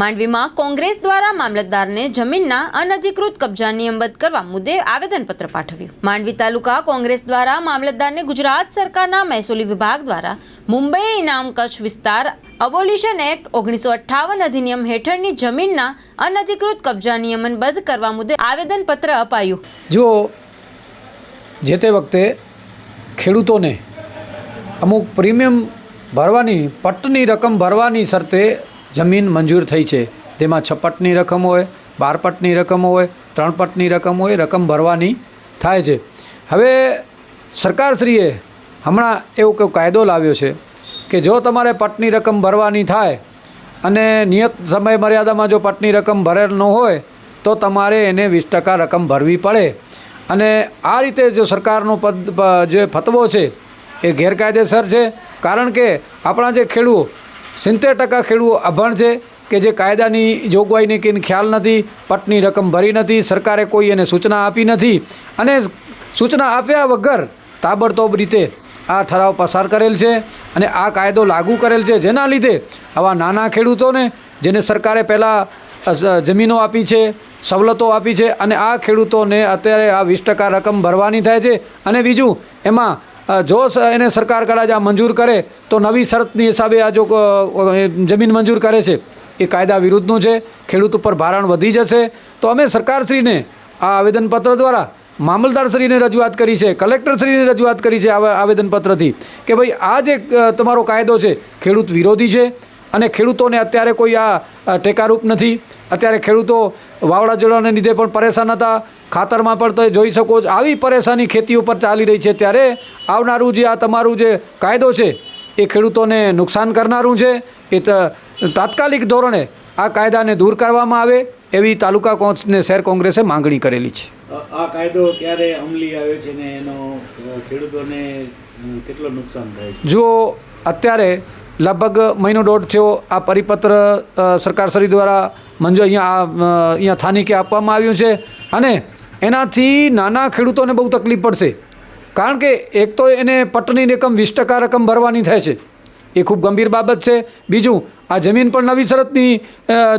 માંડવીમાં કોંગ્રેસ દ્વારા મામલતદારને જમીનના અનધિકૃત કબજા નિયમબદ્ધ કરવા મુદ્દે આવેદનપત્ર પાઠવ્યું. માંડવી તાલુકા કોંગ્રેસ દ્વારા મામલતદારને ગુજરાત સરકારના મહેસૂલી વિભાગ દ્વારા મુંબઈ ઇનામ કચ્છ વિસ્તાર અબોલિશન એક્ટ ઓગણીસો અઠ્ઠાવન અધિનિયમ હેઠળની જમીનના અનધિકૃત કબજા નિયમનબદ્ધ કરવા મુદ્દે આવેદનપત્ર અપાયું. જો જે તે વખતે ખેડૂતોને અમુક પ્રીમિયમ ભરવાની પટ્ટની રકમ ભરવાની શરતે જમીન મંજૂર થઈ છે. તેમાં છપટની રકમ હોય, બાર પટની રકમ હોય, ત્રણ પટની રકમ હોય, રકમ ભરવાની થાય છે. હવે સરકારશ્રીએ હમણાં એવો કોઈ કાયદો લાવ્યો છે કે જો તમારે પટની રકમ ભરવાની થાય અને નિયત સમય મર્યાદામાં જો પટની રકમ ભરેલ ન હોય, તો તમારે એને વીસ ટકા રકમ ભરવી પડે. અને આ રીતે જો સરકારનો પદ જે ફતવો છે, એ ગેરકાયદેસર છે. કારણ કે આપણા જે ખેડૂતો સિત્તેર ટકા ખેડૂતો અભણ છે કે જે કાયદાની જોગવાઈની કે ખ્યાલ નથી, પટની રકમ ભરી નથી, સરકારે કોઈ એને સૂચના આપી નથી અને સૂચના આપ્યા વગર તાબડતોબ રીતે આ ઠરાવ પસાર કરેલ છે અને આ કાયદો લાગુ કરેલ છે. જેના લીધે આવા નાના ખેડૂતોને જેને સરકારે પહેલાં જમીનો આપી છે, સવલતો આપી છે અને આ ખેડૂતોને અત્યારે આ વીસ ટકા રકમ ભરવાની થાય છે અને બીજું એમાં જો એને સરકાર કદાચ આ મંજૂર કરે, તો નવી શરતની હિસાબે આ જો જમીન મંજૂર કરે છે, એ કાયદા વિરુદ્ધનું છે, ખેડૂત ઉપર ભારણ વધી જશે, તો અમે સરકારશ્રીને આ આવેદનપત્ર દ્વારા મામલદારશ્રીને રજૂઆત કરી છે, કલેક્ટરશ્રીને રજૂઆત કરી છે આવેદનપત્રથી, કે ભાઈ આ જે તમારો કાયદો છે, ખેડૂત વિરોધી છે, અને ખેડૂતોને અત્યારે કોઈ આ ટેકારૂપ નથી અત્યારે ખેડૂતો વાવડાજોડાને લીધે પણ પરેશાન હતા. ખાતરમાં પણ તમે જોઈ શકો છો આવી પરેશાની ખેતી ઉપર ચાલી રહી છે. ત્યારે આવનારું જે આ તમારું જે કાયદો છે એ ખેડૂતોને નુકસાન કરનારું છે. એ તાત્કાલિક ધોરણે આ કાયદાને દૂર કરવામાં આવે એવી તાલુકા કોંચને શહેર કોંગ્રેસે માંગણી કરેલી છે. આ કાયદો ક્યારે અમલી આવ્યો છે ને એનો ખેડૂતોને કેટલો નુકસાન થાય છે? જો અત્યારે લગભગ મહિનો દોઢ થયો આ પરિપત્ર સરકારશ્રી દ્વારા મંજૂર અહીંયા અહીંયા સ્થાનિકે આપવામાં આવ્યું છે. અને એનાથી નાના ખેડૂતોને બહુ તકલીફ પડશે. કારણ કે એક તો એને પટની રકમ વીસ ટકા રકમ ભરવાની થાય છે. એ ખૂબ ગંભીર બાબત છે. બીજું, આ જમીન પણ નવી શરતની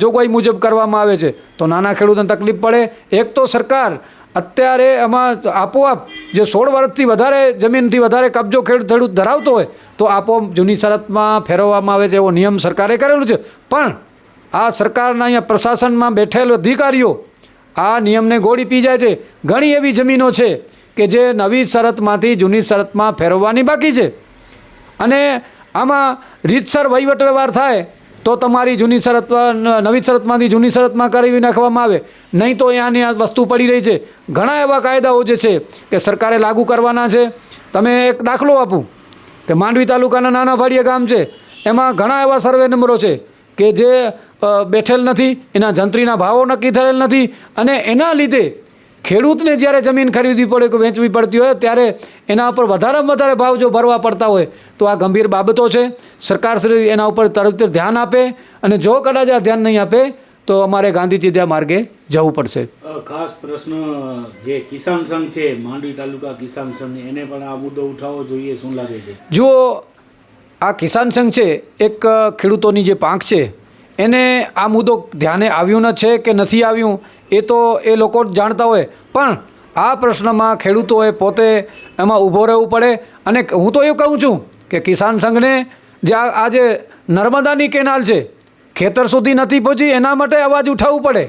જોગવાઈ મુજબ કરવામાં આવે છે. તો નાના ખેડૂતોને તકલીફ પડે. એક તો સરકાર અત્યારે એમાં આપોઆપ જે સોળ વર્ષથી વધારે જમીનથી વધારે કબજો ખેડૂત ખેડૂત ધરાવતો હોય, તો આપોઆપ જૂની શરતમાં ફેરવવામાં આવે છે એવો નિયમ સરકારે કરેલો છે. પણ આ સરકારના અહીંયા પ્રશાસનમાં બેઠેલ અધિકારીઓ આ નિયમને ગોળી પી જાય છે. ઘણી એવી જમીનો છે કે જે નવી શરતમાંથી જૂની શરતમાં ફેરવવાની બાકી છે. અને આમાં રીતસર વહીવટ વ્યવહાર થાય તો તમારી જૂની શરત, નવી શરતમાંથી જૂની શરતમાં કરાવી નાખવામાં આવે. નહીં તો અહીંયાની આ વસ્તુ પડી રહી છે. ઘણા એવા કાયદાઓ જે છે કે સરકારે લાગુ કરવાના છે. તમે એક દાખલો આપું. કે માંડવી તાલુકાના નાના ભાડિયા ગામ છે. એમાં ઘણા એવા સર્વે નંબરો છે કે જે બેઠેલ નથી, એના જંત્રીના ભાવો નક્કી થયેલ નથી અને એના લીધે ખેડૂતને જ્યારે જમીન ખરીદવી પડે કે વેચવી પડતી હોય ત્યારે એના ઉપર વધારેમાં વધારે ભાવ જો ભરવા પડતા હોય તો આ ગંભીર બાબતો છે. સરકારશ્રી એના ઉપર તરત ધ્યાન આપે અને જો કદાચ આ ધ્યાન નહીં આપે તો અમારે ગાંધીજી માર્ગે જવું પડશે. ખાસ પ્રશ્ન જે કિસાન સંઘ છે માંડવી તાલુકા કિસાન સંઘ એને પણ આ મુદ્દો ઉઠાવવો જોઈએ શું લાગે છે? જુઓ આ કિસાન સંઘ છે એક ખેડૂતોની જે પાંખ છે એને આ મુદ્દો ધ્યાને આવ્યું ન છે કે નથી આવ્યું, એ તો એ લોકો જાણતા હોય. પણ આ પ્રશ્નમાં ખેડૂતોએ પોતે એમાં ઊભો રહેવું પડે અને હું તો એવું કહું છું કે કિસાન સંઘને જે આ જે નર્મદાની કેનાલ છે, ખેતર સુધી નથી પહોંચી, એના માટે અવાજ ઉઠાવવું પડે.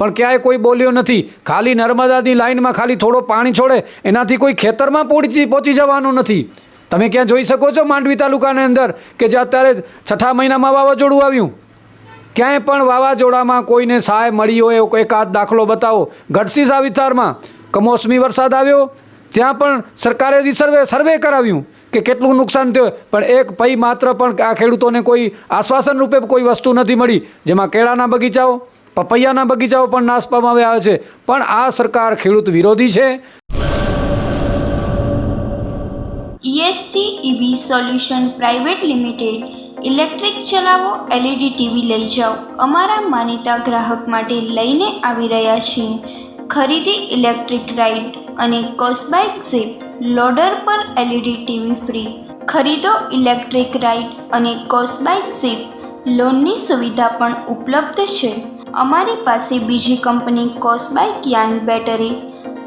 પણ ક્યાંય કોઈ બોલ્યો નથી. ખાલી નર્મદાની લાઇનમાં ખાલી થોડો પાણી છોડે, એનાથી કોઈ ખેતરમાં પહોંચી પહોંચી જવાનું નથી. તમે ક્યાં જોઈ શકો છો માંડવી તાલુકાની અંદર કે જે અત્યારે છઠ્ઠા મહિનામાં વાવાઝોડું આવ્યું? ક્યાંય પણ વાવાઝોડામાં કોઈને સહાય મળી હોય એવો એકાદ દાખલો બતાવો. ગઢસીસા વિસ્તારમાં કમોસમી વરસાદ આવ્યો. ત્યાં પણ સરકારે રિસર્વે સર્વે કરાવ્યું કે કેટલું નુકસાન થયું. પણ એક પૈ માત્ર પણ આ ખેડૂતોને કોઈ આશ્વાસન રૂપે કોઈ વસ્તુ નથી મળી. જેમાં કેળાના બગીચાઓ, પપૈયાના બગીચાઓ પણ નાશ પામવામાં આવે છે. પણ આ સરકાર ખેડૂત વિરોધી છે. ESG EV solution private limited electric ચલાવો, એલઈડી ટીવી લઈ જાઓ. અમારા માનીતા ગ્રાહક માટે લઈને આવી રહ્યા છીએ. ખરીદી ઇલેક્ટ્રિક રાઇડ અને કોસ્બાઇક ઝીપ, લોડર પર એલઈડી ટીવી ફ્રી. ખરીદો ઇલેક્ટ્રિક રાઇડ અને કોસ્બાઇક ઝીપ. લોનની સુવિધા પણ ઉપલબ્ધ છે. અમારી પાસે બીજી કંપની કોસ્બાઇક યાન બેટરી,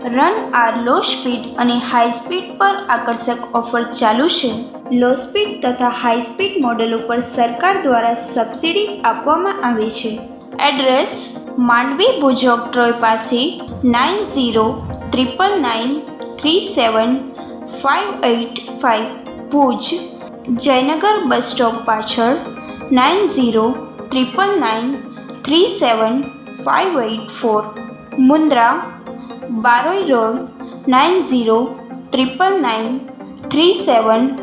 રન આર લો સ્પીડ અને હાઈ સ્પીડ પર આકર્ષક ઓફર ચાલુ છે. લો સ્પીડ તથા હાઈ સ્પીડ મોડેલ ઉપર સરકાર દ્વારા સબસિડી આપવામાં આવે છે. એડ્રેસ માંડવી ભુજોગ ટ્રોય પાસે nine zero triple nine three seven five eight five Bhuj, Jaynagar bus stop પાછળ nine zero triple nine three seven five eight four. Mundra, Baroi road nine zero triple nine three seven